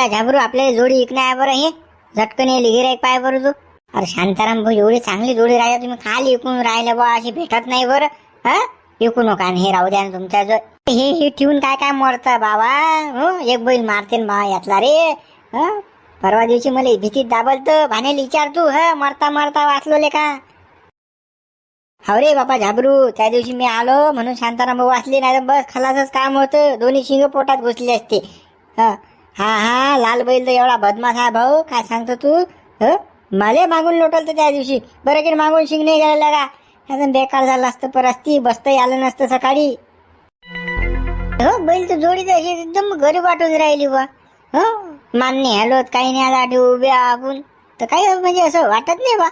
गड्या झाबरू आपल्याला जोडी विकणार आहे बरं हे. झटकन येईल गिराईक पाय बरं तू. अरे शांताराम भाऊ एवढी चांगली जोडी राहिल्या तुम्ही खाली विकून राहिले बा अशी भेटत नाही बरं. हा? विकू नका आणि हे राहू द्या तुमच्या जो हे हे ठेवून काय काय मरतं बाबा? एक बैल मारते ना बा यातला रे. परवा दिवशी मला भीतीत दाबलतं. भाण्याला विचार तू ह? मरता मरता वाचलो का? हो रे बापा झाबरू त्या दिवशी मी आलो म्हणून शांताराम भाऊ वाचले नाही तर बस खलासच काम होतं. दोन्ही शिंग पोटात घुसले असते. हा? हा हा लाल बैल तर एवढा बदमाश आहे भाऊ. काय सांगतो तू? ह? मला मागून लोटल तर त्या दिवशी. बरं की मागून शिंग नाही का अजून बेकार झालं असतं परस्ती बसता आलं नसतं सकाळी. हो बैल तर जोडी अशी एकदम गरीब वाटून राहिली बा हो मान्य हॅलो काही नाही आला आधी उभे आपण तर काही म्हणजे असं वाटत नाही बा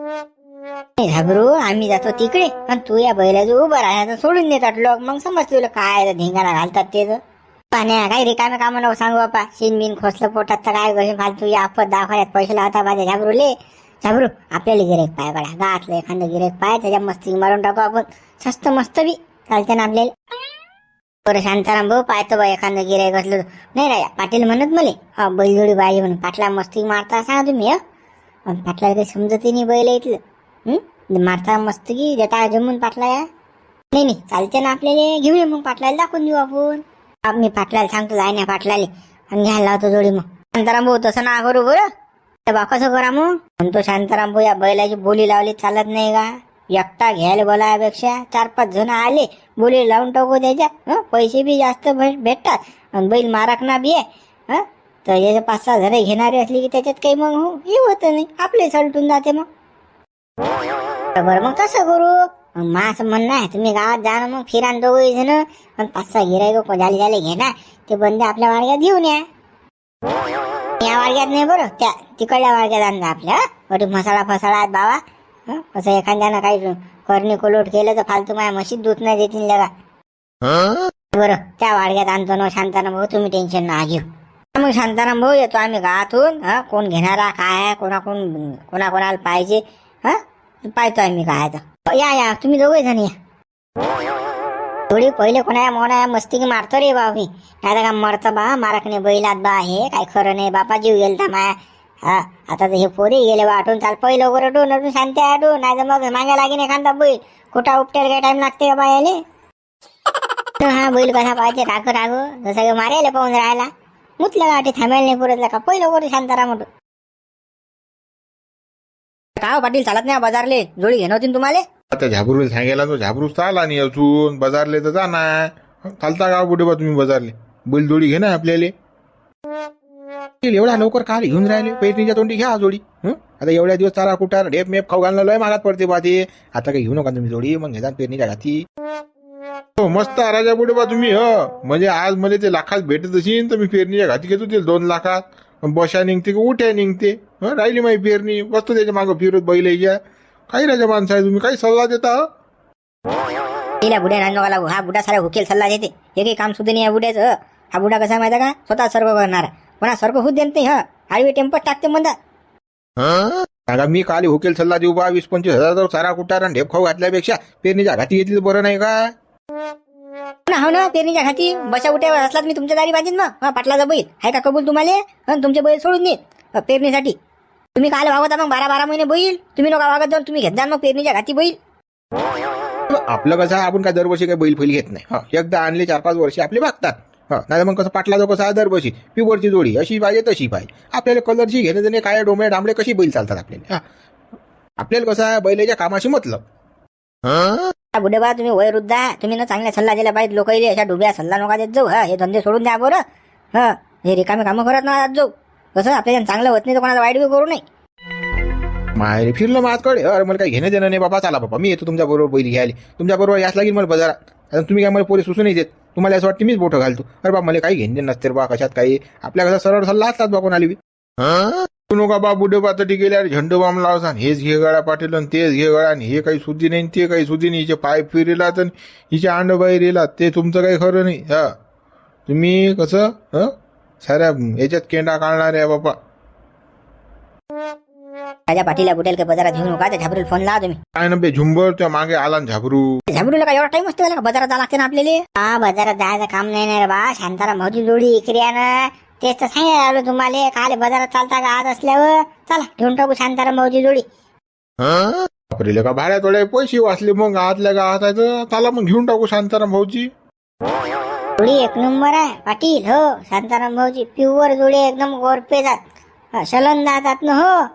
नाही घाबरू. आम्ही जातो तिकडे. आणि तू या बैलाचं उभं राहण्याचं सोडून देतात लोक. मग समज तुला काय धिंगाणा घालतात ते तर. पाण्या काही रिकामे काम नको सांगू बापा? शिन बिन खोसलं पोटात तर काय गोष्टी फालतू या आपत दवाखान्यात पैसे लावता माझ्या झाबरूले झाबरू आपल्याला गिरेक पाय बडा गातलं एखादं गिरेक पाय त्याच्या मस्ती मारून टाकू आपण. स्वस्त मस्त बी. चालते ना आपल्याला. बरं शांताराम भाऊ पाहतो बा एखादं गिरायक असलं. नाही राजा पाटील म्हणत मले हा बैलजोडी पाहिजे म्हणून. पाटला मस्ती मारता सांगा तुम्ही हं? पाटला काही समजत नाही बैल इथलं. मारता मस्तकी देता जमून पाटला या. नाही नाही चालते ना आपल्याला. घेऊया मग पाटलाला दाखवून देऊ आपण. हा, मी पाटलाला सांगतो जाय ना पाटलाले. आणि घ्यायला लावतो जोडी मग शांताराम भाऊ तसं ना करू बरं. तर बा कसं करा मग. म्हणतो शांताराम भाऊ या बैलाची बोली लावली चालत नाही का? एकटा घ्यायला बोलायपेक्षा चार पाच जण आले. बोली लावून टाकू त्याच्या हं? पैसे बी जास्त भेट- भेटतात. आणि बैल माराकना बी आहे. हं? तर याचे पाच सहा जण घेणारे असली की त्याच्यात काही मग हो हे होतं नाही. आपले सलटून जाते मग. बरं मग कसं करू. मा असं म्हणणं आहे तुम्ही गावात जा ना मग फिरा न दोघे जण. आणि पाच सहा गिरायक झाले झाले घे ना ते बंद आपल्या वाडग्यात घेऊन या. या वाडग्यात नाही बरं त्या तिकडल्या वाडग्यात आणजा आपल्या वरी मसाला फसाळा आहेत बाबा. असं कसं एखाद्यानं काही करणी कोलोट केलं तर फालतू माझ्या म्हशीत दूध नाही देतील लगा. बरं त्या वाडग्यात आणतो ना शांताराम भाऊ तुम्ही टेन्शन ना घेऊ. मग शांताराम भाऊ येतो आम्ही गावातून हा? कोण घेणारा काय आहे कोणा कोणा कोणाला पाहिजे हा? पाहतोय मी काय तर. या या तुम्ही दोघे जण या. थोडी पहिले कोणा मोना मस्ती मारतो रे बा मी नाही का मरतं बा मारकने बैलात बा हे काय खरं नाही बापा जीव गेलता माया. हा आता तर हे पोरी गेले बा आठून चाल पहिलं ओरडून अजून शांती आठवून नाही तर मग मागे लागेन एखादा बैल. कुठं उपटेल काय टाइम लागते का बायाले? हा बैल कसा पाहिजे राग राग. जसं मारायला पाहून राहायला. मुतलं गाठी थांबायला नाही पुरतलं का? पहिलं ओरड शांतारा म्हणून. का हो पाटील चालत नाही बाजारले? जोडी घेणं होती ना तुम्हाला? आता झाबरूला सांगायला तो झाबरूच तर आला नाही अजून. बाजारले तर जाणार. चालता का कुठे बा तुम्ही बाजारले? बैलजोडी घे ना आपल्याला. एवढ्या लवकर काल घेऊन राहिले? पेरणीच्या तोंडी घ्या जोडी. हं? आता एवढ्या दिवस चारा कुटार ढेप मेप खाऊ घालणं लय मागात पडते बा ते. आता काही घेऊ नका तुम्ही जोडी. मग घेता पेरणीच्या घाती. हो मस्त राजा पुढे बा तुम्ही ह? म्हणजे आज मध्ये ते लाखात भेटत असेल तर मी पेरणीच्या घाती घेतो ते दोन लाखात. बशा निघते की उठ्या निघते. हं? राहिली माझी पेरणी. बसतो त्याच्या मागं फिरत बैल काही राजा माणसं आहे तुम्ही काही सल्ला देता? हं? तिला बुड्या नांदोगाला हा. बुडा सारा हुकेल सल्ला देते. एकही काम सुद्धा नाही या बुड्याचं. हा बुडा कसा माहिती का? स्वतः सर्व करणार. कोणा सर्व होत देत नाही हा? आडवी टेम्पट टाकते म्हणतात. सांगा मी काल हुकेल सल्ला देऊ बा वीस पंचवीस हजार सारा कुटार आणि ढेप खाऊ घातल्यापेक्षा पेरणीच्या घाती घेतली तर बरं नाही का? हो ना पेरणीच्या खाती बशा उठ्यावर असलात मी तुमच्या दारी बांधीन मग. हा पाटलाचा बैल. आहे का कबूल तुम्हाला? हं, तुमचे बैल सोडून देत पेरणीसाठी. तुम्ही काल वागवता मग बारा बारा महिने बैल. तुम्ही नका वागत जाऊन तुम्ही घेत जा मग पेरणीच्या घाती बैल. आपलं कसं आहे, आपण काय दरवर्षी काही बैल फैल घेत नाही. हा एकदा आणले चार पाच वर्षे आपले भागतात. हा नाही मग कसं पाटला जो कसं आहे दरवर्षी पिवरची जोडी अशी पाहिजे तशी पाहिजे. आपल्याला कलरची घेणे देणे काय डोंबळे डांबळे कशी बैल चालतात आपल्याला? हा. आपल्याला कसं आहे बैलाच्या कामाशी मतलब. हा बुडे बा तुम्ही वय वृद्ध आहे. तुम्ही ना चांगला सल्ला दिला पाहिजे. लोक अशा डुब्या सल्ला नका देत जाऊ हा. हे धंदे सोडून द्या बरं. हा. हे रिकामे कामं करत ना आज जाऊ. कसं? आपल्याला चांगलं होत नाही तर कोणाला वाईट बी करू नये. माहेरी फिरलं माझकडे अरे मला काही घेणं देणं नाही. बाबा चला बाबा. मी येतो तुमच्या बरोबर बैल घ्यायला. तुमच्या बरोबर याच लागेल मला बाजारात. आता तुम्ही काय मला पोरी सुचू नाही देत. तुम्हाला असं वाटतं मीच बोटं घालतो. अरे बा मला काही घेणं देणं नसते रे बा. कशात काही? आपल्या कसा सरळ सल्ला असतात बा कोणाला बी. तू नका बा बुडे बा तटी गेल्या झेंडू बाम लावसान. हेच घे गळा पाटील आणि तेच घे गळा आणि हे काही सुद्धी नाही ते काही सुद्धी नाही. हिचे पाय फिरेला तर हिचे अंड बाहेर ते तुमचं काही खरं नाही. हा. तुम्ही कसं हं? साऱ्या याच्यात केंडा काढणार आहे बापा राजा पाटीला बुटेल बाजारात घेऊ नका त्या झाबरूला फोन लावा तुम्ही. काय ना बे झुंबर त्या मागे आला ना झाबरू. झाबरूला काय एवढा टाइम असतो का बाजारात जावं लागते ना आपल्याला? हा बाजारात जायचं काम नाही ना रे बा. शांताराम भाऊची जोडी आहे ना. तेच तर सांगायला आलो तुम्हाला काले बाजारात चालता का आज असल्यावर? चला घेऊन टाकू शांताराम भाऊची जोडी. बापरे का भाड्या थोडे पैसे वाचले मग आतल्या आहे तर चला मग घेऊन टाकू शांताराम भाऊची. जोडी एक नंबर आहे पाटील हो. शांताराम भाऊची प्युअर जोडी एकदम गोरपे जात. सलन जातात ना हो.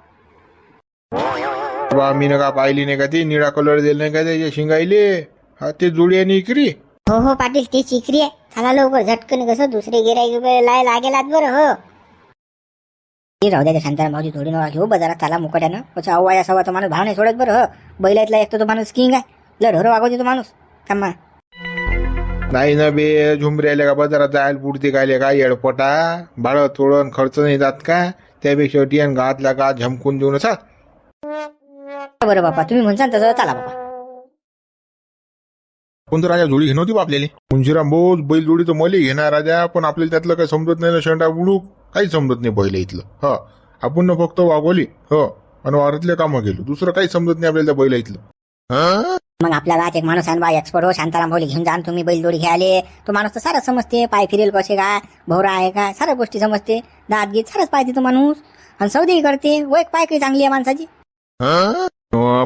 बा मी का पाहिली नाही का ती? निळा कलर दिला नाही का त्याच्या शिंगाईले? हा ते जुडी आणि इकरी. हो हो पाटील ती चिकरी आहे. चला लवकर झटकन कसं दुसरे गिराईक लाय लागेलात बरं हो. ती राहू द्या शांताराम भाऊची थोडी नवा घेऊ बाजारात चला मुकट्यानं. कसं अव्वा सव्वा तो माणूस भाव नाही सोडत बरं हो. बैलातला एक तो माणूस किंग आहे. लय ढोरं वागवते तो माणूस. थांबा. नाही ना बे झुमऱ्याला का बाजारात जायला पुढते काय काय येडपटा? भाडं तोडून खर्च नाही जात का? त्यापेक्षा टियन गावातल्या गावात झमकून देऊन असा बरं बापा तुम्ही म्हणसान तसं चला बाबा कोणतं राजा जोडी घेणं होती आपल्याला? मुंशीराम बोस बैल जोडी तर मले घेणार राजा पण आपल्याला त्यातलं काही समजत नाही ना शेंडा बुडूक काही समजत नाही बैल इथलं. ह. आपण ना फक्त वागवली ह. आणि वारातले कामं गेलो दुसरं काही समजत नाही आपल्याला त्या बैला इथलं. हं? मग आपल्या गावात एक माणूस आहे बा एक्सपर्ट हो शांताराम भाऊली घेऊन जा तुम्ही बैलजोडी घ्यायले तो माणूस तर सारं समजते पाय फिरेल कसे काय भोवरा आहे का साऱ्या गोष्टी समजते. दात गीत सारंच पाहिजे तो माणूस. आणि सौदेही करते वैक पाय काही चांगली आहे माणसाची.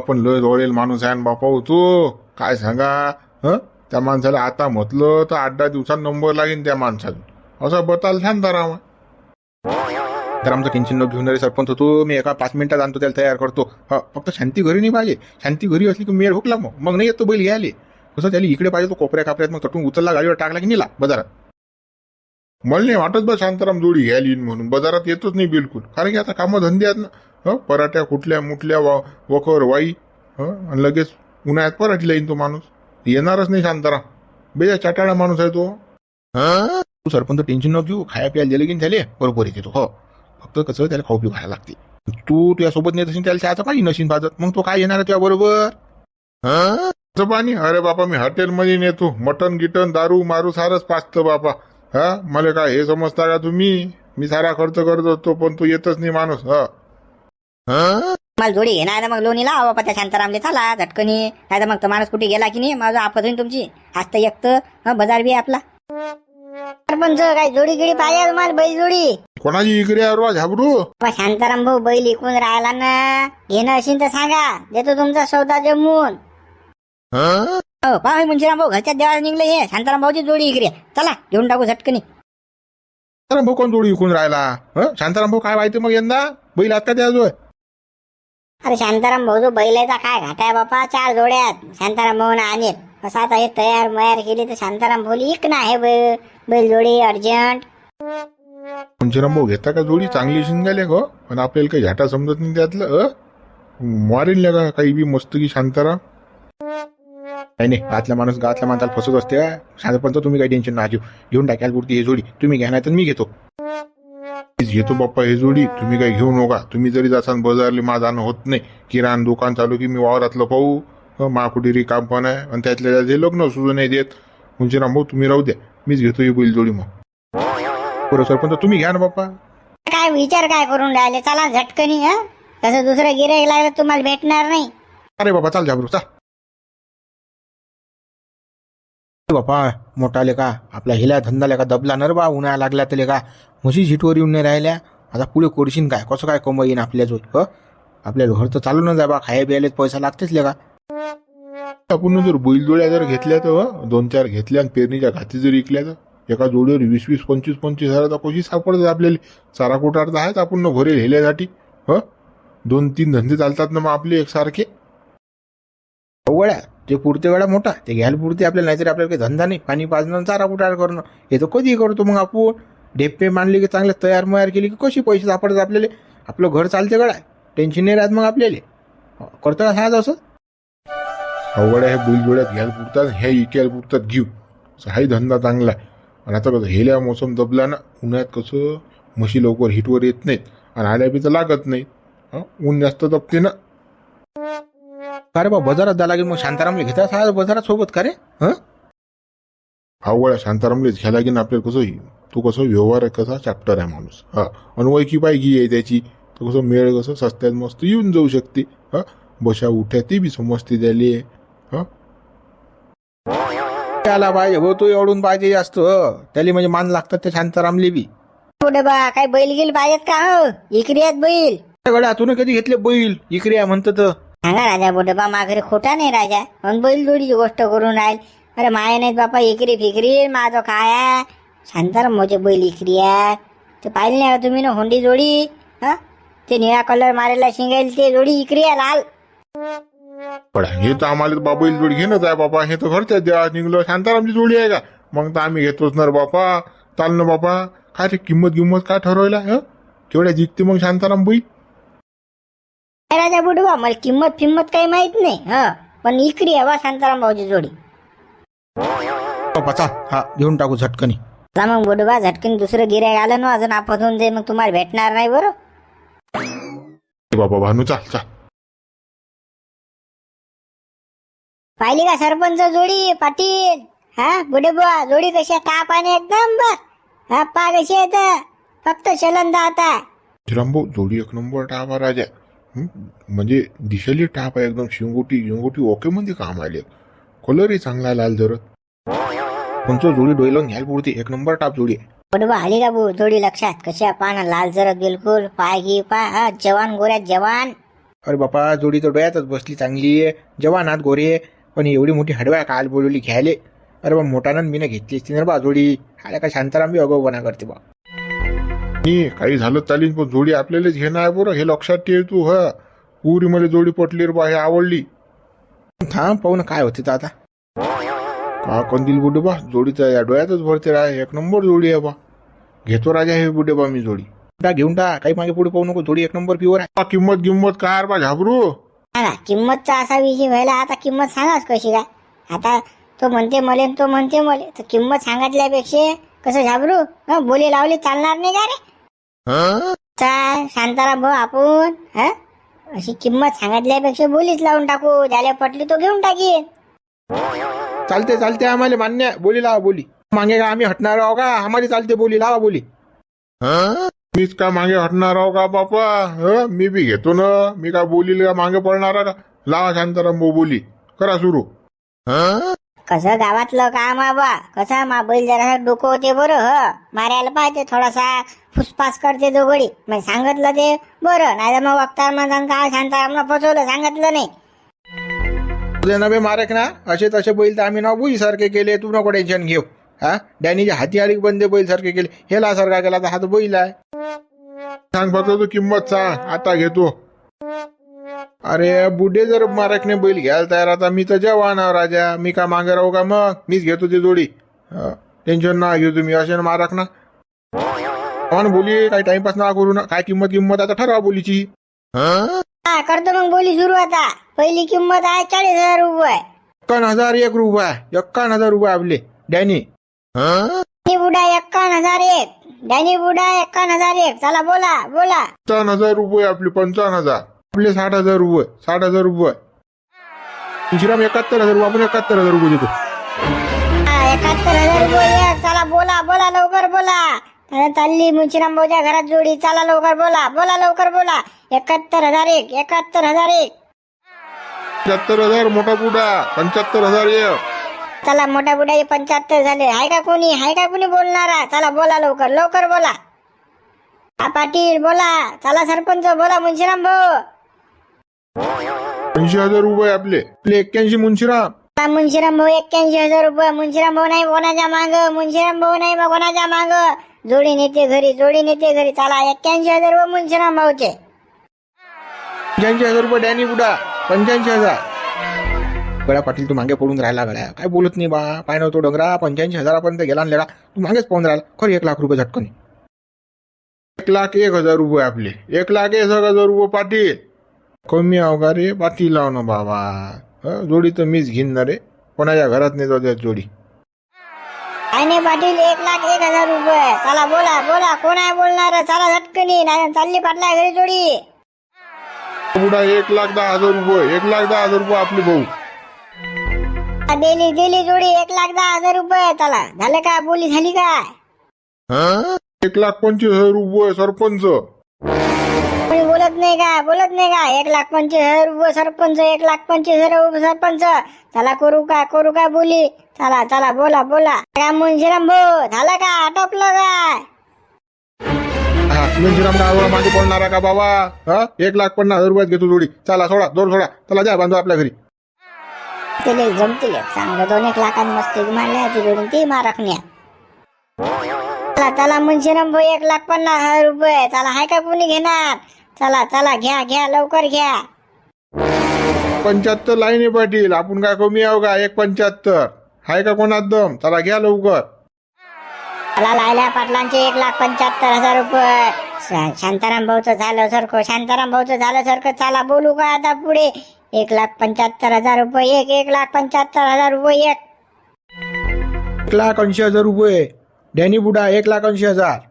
पण लय जवळेल माणूस आहे बापा तो. काय सांगा? हं? त्या माणसाला आता म्हटलं तर आठ दहा दिवसात नंबर लागेल त्या माणसाला. असं बताल शांताराम तर आमचं टेन्शन न घेऊन रे सरपंच होतो. मी एका पाच मिनिटात आणतो त्याला तयार करतो. हा फक्त शांती घरी नाही पाहिजे. शांती घरी असली की मेळ हुकला मग. मग नाही येतो बैल घ्यायले कसं त्याला इकडे पाहिजे तो कोपऱ्या कापऱ्यात मग तटून उचलला गाडीवर टाकला की नेला बाजारात. मला नाही वाटत बा शांताराम जोडी घ्यायला येईन म्हणून. बाजारात येतच नाही बिलकुल. कारण की आता कामं धंदे आहेत ना. हं पराठ्या कुठल्या मुठल्या वा वखर वाई. हं आणि लगेच उन्हाळ्यात पराठीला येईन तो माणूस. येणारच नाही शांताराम. बेजा चाटाळा माणूस आहे तो. हं? तू सरपंच टेन्शन न घेऊ. खाया प्यायला दिले की झाले बरोबर येते तो. हो. फक्त कसं त्याला खाऊ पिऊ खायला लागते. तू तुझ्यासोबत नेत असेल त्याला चहाचं पाणी नशीन पाजत मग तो काय येणार तुझ्या बरोबर? हं? पाणी? अरे बापा मी हॉटेलमध्ये नेतो. मटन गिटन दारू मारू सारच पाचतं बापा. हा? मला काय हे समजता का तुम्ही? मी सारा खर्च करत असतो पण तू येतच नाही माणूस. हं? मला जोडी घेणार ना मग लोणी लावा बापा त्या शांतारामले चला झटकनी. नाही तर मग तो माणूस कुठे गेला की नाही माझं आपत होईल तुमची. आज तर एक तर हं, बाजार बी आपला. सरपंच काय जोडी गिडी पाहिजे तुम्हाला बैल जोडी? कोणाची इकडे बाबा शांताराम भाऊ बैल इकून राहिला ना. घेणं असेल तर सांगा. देतो तुमचा सौदा जमून. हं? पहा मुंशीराम भाऊ घरच्या देवाला निघले हे. शांताराम भाऊची जोडी इकडे. चला घेऊन टाकू झटकनी. शांताराम भाऊ कोण जोडी विकून राहिला? हं? शांताराम भाऊ काय माहिती मग यंदा? बैल आत जो अरे शांताराम भाऊ बैलाचा काय घाटाय बापा? चार जोड्यात. शांताराम भाऊ आणेल कसं आता हे तयार मयार केली तर शांताराम भाऊ इक ना हे बैल जोडी अर्जंट. पंचराम भाऊ घेता का जोडी? चांगली शिंगाले गो. पण आपल्याला काही झाटा समजत नाही त्यातलं अ? मारेल का काही बी मस्त की शांताराम. नाही नाही गातला माणूस गावातल्या माणसाला फसत असते का तुम्ही काही टेन्शन ना घेऊ. घेऊन टाकायला पुरती हे जोडी. तुम्ही घ्या नाही तर मी घेतो. घेतो बाप्पा हे जोडी तुम्ही काही घेऊ नका. तुम्ही जरी जासान बाजारले मा जाणं होत नाही. किराण दुकान चालू की मी वावरातलं पाहू. माकुटिरी काम पण आहे. आणि त्यातल्या त्यात हे लग्न सुद्धा नाही देत. पंचराम भाऊ तुम्ही राहू द्या. मीच घेतो ही बैल जोडी मग. बरं सरपंच तुम्ही घ्या ना बाप्पा. काय विचार काय करून राहिले? चला झटकनी हा कसं दुसरं गिराईक लागलं तुम्हाला भेटणार नाही. अरे बाबा चाल झाबरू चाल. बापा मोठा लेका आपला हिला धंदा लेका दबला नर बा उन्हाळा लागला तर लेका. म्हशी झिटवर येऊन नाही राहिल्या. आता पुढे कोडशीन काय? कसं काय कमाई येईन आपल्या जो आपल्या घर तर चालू न जा बा. खाया प्यायला पैसा लागतेच लेका. आपण जर बैलजोड्या जर घेतल्या तर दोन चार घेतल्या आणि पेरणीच्या घाती जर विकल्या तर? एका जोडीवर वीस वीस पंचवीस पंचवीस हजाराचा कशी सापडतात आपल्याला? चारा कोटार तर आहेच आपण भरेल हेल्यासाठी ह? दोन तीन धंदे चालतात ना मग आपले एकसारखे? अवघड्या ते पुरते वेळा मोठा ते घ्यायला पुरते आपल्याला नाहीतरी आपल्याला काही धंदा नाही. पाणी पाजणं चारा कुटार करणं हे तर कधी करतो मग आपण. ढेपे मांडले की चांगले तयार मयार केली की कशी पैसे सापडतात आपल्याला? आपलं घर चालते गळा टेन्शन नाही राहत मग आपल्याला. करताना करतो का सांगा असं? अवघड्या हे बैलजोड्यात घ्यायला पुरतात हे इकायला पुरतात घेऊ. हाही धंदा चांगला आहे. आणि आता कसं हेल्या मोसम दबला ना उन्हाळ्यात कसं म्हशी लवकर हिटवर येत नाहीत आणि आल्या बी तर लागत नाहीत. ऊन जास्त दबते ना. का रे बा बाजारात जा लागेल मग शांतारामले घेता साहेब बाजारात सोबत का रे? हं? अवघड आहे शांतारामले घ्यायला लागेल ना आपल्याला कसं होईल तो कसं व्यवहार आहे कसा चॅप्टर आहे माणूस. हा. अनवयकी पाहिजे आहे त्याची. तर कसं मेळ कसं सस्त्यात मस्त येऊन जाऊ शकते. हा? बशा उठ्या ते बी समजते त्याले. हा? त्याला पाहिजे हो तो एवढून पाहिजे जास्त. त्याला म्हणजे मान लागतात त्या शांतारामले बी. पुढे बा काय बैल गेल पाहिजेत का हो? इकडे आहेत बैल. गड्या तू कधी घेतले बैल? इकडे म्हणत तर. सांगा राजा बोटे बा माघारी खोटा नाही राजा. पण बैलजोडीची गोष्ट करून राहील. अरे माया नाहीत बापा इकरी फिकरी माझं काय शांताराम मोठे बैल इकरी आहे. ते पाहिले नाही तुम्ही ना होंडी जोडी? हा? ते निळा कलर मारेला शिंगाईल ते जोडी इकरी आहे लाल. पण हे तर आम्हाला बा बैल जोडी घेणंच आहे बापा. हे तर घरच्या द्या निघलो. शांतारामची जोडी आहे का? मग तर आम्ही घेतोच ना बापा. चाल ना बापा. काय रे किंमत किंमत काय ठरवला हं? केवढ्या जिंकते मग शांताराम बैल? राजा बोटे बा मला किंमत फिंमत काही माहीत नाही हा. पण इकरी आहे बा शांताराम भाऊची जोडी. बापा चाल हा घेऊन टाकू झटकनी. चला मग बोटे बा झटकन दुसरं गिराय आलं ना अजून आपत होऊन जाईल मग तुम्हाला भेटणार नाही बरं. ए बाबा भानू चाल चाल पाहिली का सरपंच जोडी पाटील? हा बुडे बुवा जोडी कशी? टाप आणि एकदम बर हा पा कशी तर फक्त चलंदा आता रामभाऊ जोडी एक नंबर आहे राजा. हं? म्हणजे दिशेली टाप आहे एकदम शिंगोटी शिंगोटी ओके मध्ये काम आले कलरही चांगला लाल जरत कोणचं जोडी डोईलावून घ्यायला पुरती? एक नंबर टाप जोडी आहे. बुडे बुवा आली का बू जोडी लक्षात? कशी आहे पहा ना लाल जरत बिलकुल? पाय घे पा हा जवान गोऱ्यात जवान. अरे बापा जोडी तर डोळ्यातच बसली चांगली आहे. जवान आत गोरे. पण एवढी मोठी हडवा काल बोलवली घ्यायले. अरे बा मोठानं मी ना रे बा जोडी. आल्या का शांताराम बी अगोपणा करते बा. नाही काही झालं चालेल पण जोडी आपल्यालाच घेणं आहे बरं हे लक्षात ठेव तू ह. पुरी मला जोडी पटली रे बा हे आवडली. थांब पाहू ना काय होते तर आता. का कंदील बुडे बा जोडीचा या डोळ्यातच भरते राय एक नंबर जोडी आहे बा. घेतो राजा हे बुडे बा मी जोडी. टाक घेऊन टाक काही मागे पुढे पाहू नको जोडी एक नंबर प्युअर आहे. बा, किंमत किंमत काय रे बा घाबरू? सांगा किंमतचा असा विषय व्हायला आता किंमत सांगाच कशी काय? आता तो म्हणते मले आणि तो म्हणते मले तर किंमत सांगितल्यापेक्षा कसं झाबरू हं, बोली लावली चालणार नाही का रे? हं? चाल शांताराम भाऊ आपण हा? अशी किंमत सांगितल्यापेक्षा बोलीच लावून टाकू. ज्याला पटली तो घेऊन टाकीन. चालते चालते. आम्हाला मान्य आहे. बोली लावा बोली. मागे का आम्ही हटणार आहो का? आम्हाला चालते बोली लावा बोली. हं? मीच का मागे हटणार आहो का बापा? हं? मी बी घेतो ना. मी का बोलील का? मागे पडणार का? लावा शांताराम भाऊ बोली. करा सुरू? कसं गावातलं काम आहे बा? कसं मा बैल जरा डोकं होते बरं ह? मारायला पाहिजे थोडासा. फुसफास करते दोघडी मग सांगितलं ते बरं नाही तर मग वक्ता मग का शांतारामला फसवलं सांगितलं नाही. तुझे नवे मारक ना असे तसे बैल तर आम्ही ना बुई सारखे केले तू नको टेन्शन घेऊ. हा? डॅनीचे हाती आडी बंदे बैल सारखे केले. हेला सारखा केला तर हात बैल आहे. सांग फक्त तू किंमत सांग आता घेतो. अरे बुडे जर मारकने बैल घ्यायला तयार आता मी तर जवान राजा. मी का मागे राहू का मग? मीच घेतो ती जोडी. टेन्शन ना घेऊ तुम्ही असे मारक ना. म्हणून बोली काही टाइमपास ना करू ना. काय किंमत किंमत आता ठरवा बोलीची. हं? करतो मग बोली सुरू आता. पहिली किंमत आहे चाळीस हजार रुपये. एक्कावन्न हजार एक रुपये. एक्कावन्न हजार रुपये आपले. डॅनी. हं? डॅनी बुडा एक्कावन्न हजार एक. डॅनी बुडा एक्कावन्न हजार एक. चला बोला बोला. पंचावन्न हजार रुपये आपले पंचावन्न हजार. आपले साठ हजार रुपये. साठ हजार रुपये. श्रीराम एकाहत्तर हजार रुपये. आपण एकाहत्तर हजार रुपये देतो. हा, एकाहत्तर हजार रुपये एक. चला बोला बोला लवकर बोला. आता चालली मुंशीराम भाऊच्या घरात जोडी. चला लवकर बोला. बोला लवकर बोला. एकाहत्तर हजार एक एकाहत्तर हजार एक. पंच्याहत्तर हजार मोठा पुडा पंच्याहत्तर हजार एक. चला मोठ्या बुड्याचे पंच्याहत्तर झाले. आहे का कोणी? आहे का कोणी बोलणारा? चला बोला लवकर. लवकर बोला. हा पाटील बोला. चला सरपंच बोला मुंशीराम भाऊ ऐंशी हजार रुपये आपले. आपले एक्क्याऐंशी मुंशीराम चला मुंशीराम भाऊ एक्क्याऐंशी हजार रुपये. मुंशीराम भाऊ नाही कोणाच्या माग? मुंशीराम भाऊ नाही मग कोणाच्या माग? जोडी नेते घरी जोडी नेते घरी. चला एक्क्याऐंशी हजार रुपये ना भाऊचे पंच्याऐंशी हजार रुपये डॅनी बुडा पंच्याऐंशी हजार. गळ्या पाटील तू मागे पडून राहिला गळ्या काय बोलत नाही बा? पाय नव्हतो डोंगरा. पंच्याऐंशी हजारापर्यंत गेला आणलेला तू मागेच पाहून राहिला. खरं एक लाख रुपये झटकन. एक लाख एक हजार रुपये आपले. एक लाख एक हजार रुपये पाटील. कमी आहो रे पाटील लाव ना बाबा जोडी तर मीच घेईन ना रे. कोणाच्या घरात नाही जाऊ द्या जोडी. नाही पाटील एक लाख एक हजार रुपये. चला बोला बोला कोण आहे बोलणार? चला झटकनी नाही चालली पाटला घरी जोडी. बुडा एक लाख दहा हजार रुपये एक लाख दहा हजार रुपये आपले भाऊ. दिली दिली जोडी एक लाख दहा हजार रुपये. चला झालं का? बोली झाली काय? हं? एक लाख पंचवीस हजार रुपये सरपंच. कोणी बोलत नाही का? बोलत नाही का? एक लाख पंचवीस हजार रुपये सरपंच एक लाख पंचवीस हजार रुपये सरपंच. चला करू का? करू का बोली? चला चला बोला बोला. काय मुंशीराम भाऊ झालं का? आटोपलं काय तुळशीराम गावाला मागे पडणारा का बाबा? हा? एक लाख पन्नास हजार रुपयात घेतो जोडी. चला सोडा दोन सोडा. चला द्या बांधू आपल्या घरी. तिले जमतील. चांगलं दोन एक लाखांनी मस्त मारल्या ती जोडून ती मारकण्या चला चला मुंशीराम भाऊ एक लाख पन्नास हजार रुपये. चला हाय का कोणी घेणार? चला चला घ्या घ्या लवकर घ्या. पंच्याहत्तर लाईन आहे पाटील. आपण काय कमी आहो का? एक पंच्याहत्तर. हाय का कोणात दम? चला घ्या लवकर. मला लायल्या पाटलांचे एक लाख पंच्याहत्तर हजार रुपये. शा- शांताराम भाऊचं झालं सारखं शांताराम भाऊचं झालं सारखं चला बोलू का आता पुढे? एक लाख पंच्याहत्तर हजार रुपये एक एक लाख पंच्याहत्तर हजार रुपये एक. एक लाख ऐंशी हजार रुपये. डॅनी बुडा एक लाख ऐंशी हजार.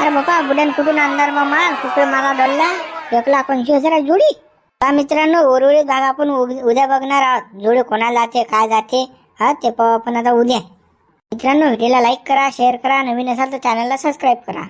अरे बाबा बुड्यान कुठून आणणार मामा कुठे मला डल्ला एकला कोणशी ऐंशी हजार जोडी. का मित्रांनो उर्वरित भाग आपण उद्या बघणार आहोत. जोडी कोणाला जाते काय जाते? हा ते पाहू आपण आता उद्या. मित्रांनो व्हिडिओला लाईक करा शेअर करा. नवीन असाल तर चॅनलला सबस्क्राईब करा.